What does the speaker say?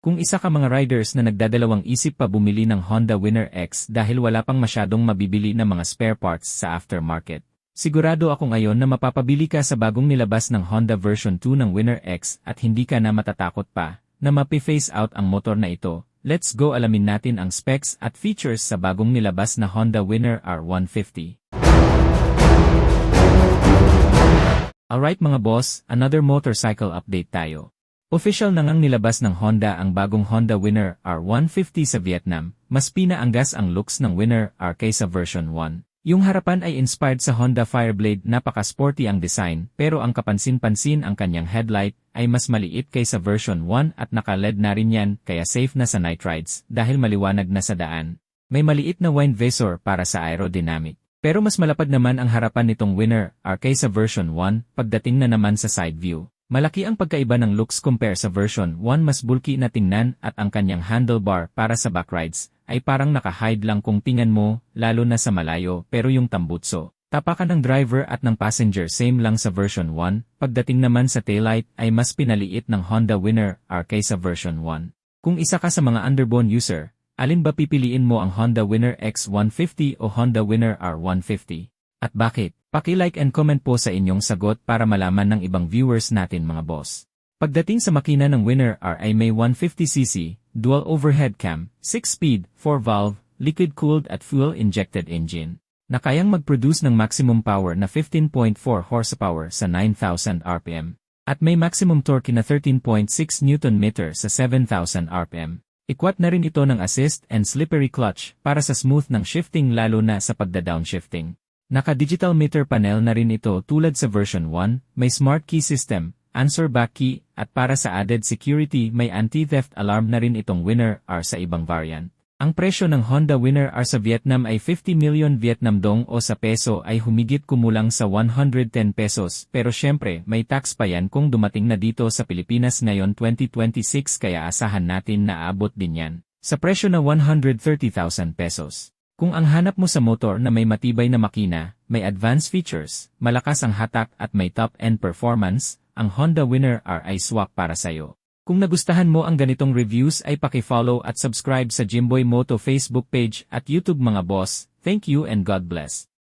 Kung isa ka mga riders na nagdadalawang isip pa bumili ng Honda Winner X dahil wala pang masyadong mabibili na mga spare parts sa aftermarket, sigurado ako ngayon na mapapabili ka sa bagong nilabas ng Honda version 2 ng Winner X at hindi ka na matatakot pa na mapi-phase out ang motor na ito. Let's go alamin natin ang specs at features sa bagong nilabas na Honda Winner R150. Alright mga boss, another motorcycle update tayo. Official na ngang nilabas ng Honda ang bagong Honda Winner R150 sa Vietnam, mas pinaanggas ang looks ng Winner R kaysa version 1. Yung harapan ay inspired sa Honda Fireblade napaka-sporty ang design pero ang kapansin-pansin ang kanyang headlight ay mas maliit kaysa version 1 at naka-LED na rin yan kaya safe na sa night rides dahil maliwanag na sa daan. May maliit na wine visor para sa aerodynamic. Pero mas malapad naman ang harapan nitong Winner R kaysa version 1 pagdating na naman sa side view. Malaki ang pagkaiba ng looks compare sa version 1 mas bulky na tingnan at ang kanyang handlebar para sa backrides ay parang naka-hide lang kung tingnan mo, lalo na sa malayo pero yung tambutso. Tapakan ng driver at ng passenger same lang sa version 1, pagdating naman sa taillight ay mas pinaliit ng Honda Winner R kaysa version 1. Kung isa ka sa mga underbone user, alin ba pipiliin mo ang Honda Winner X150 o Honda Winner R150? At bakit? Paki-like and comment po sa inyong sagot para malaman ng ibang viewers natin mga boss. Pagdating sa makina ng Winner R ay may 150cc, dual overhead cam, 6-speed, 4-valve, liquid-cooled at fuel-injected engine, na kayang mag-produce ng maximum power na 15.4 horsepower sa 9,000 RPM, at may maximum torque na 13.6 Nm sa 7,000 RPM. Ikwat na rin ito ng assist and slippery clutch para sa smooth ng shifting lalo na sa pagda-downshifting. Naka-digital meter panel na rin ito tulad sa version 1, may smart key system, answer back key, at para sa added security may anti-theft alarm na rin itong Winner R sa ibang variant. Ang presyo ng Honda Winner R sa Vietnam ay 50 million Vietnam dong o sa peso ay humigit kumulang sa 110 pesos pero syempre may tax pa yan kung dumating na dito sa Pilipinas ngayon 2026 kaya asahan natin na aabot din yan. Sa presyo na 130,000 pesos. Kung ang hanap mo sa motor na may matibay na makina, may advanced features, malakas ang hatak at may top-end performance, ang Honda Winner R ay swak para sa'yo. Kung nagustahan mo ang ganitong reviews ay paki-follow at subscribe sa Jimboy Moto Facebook page at YouTube mga boss. Thank you and God bless.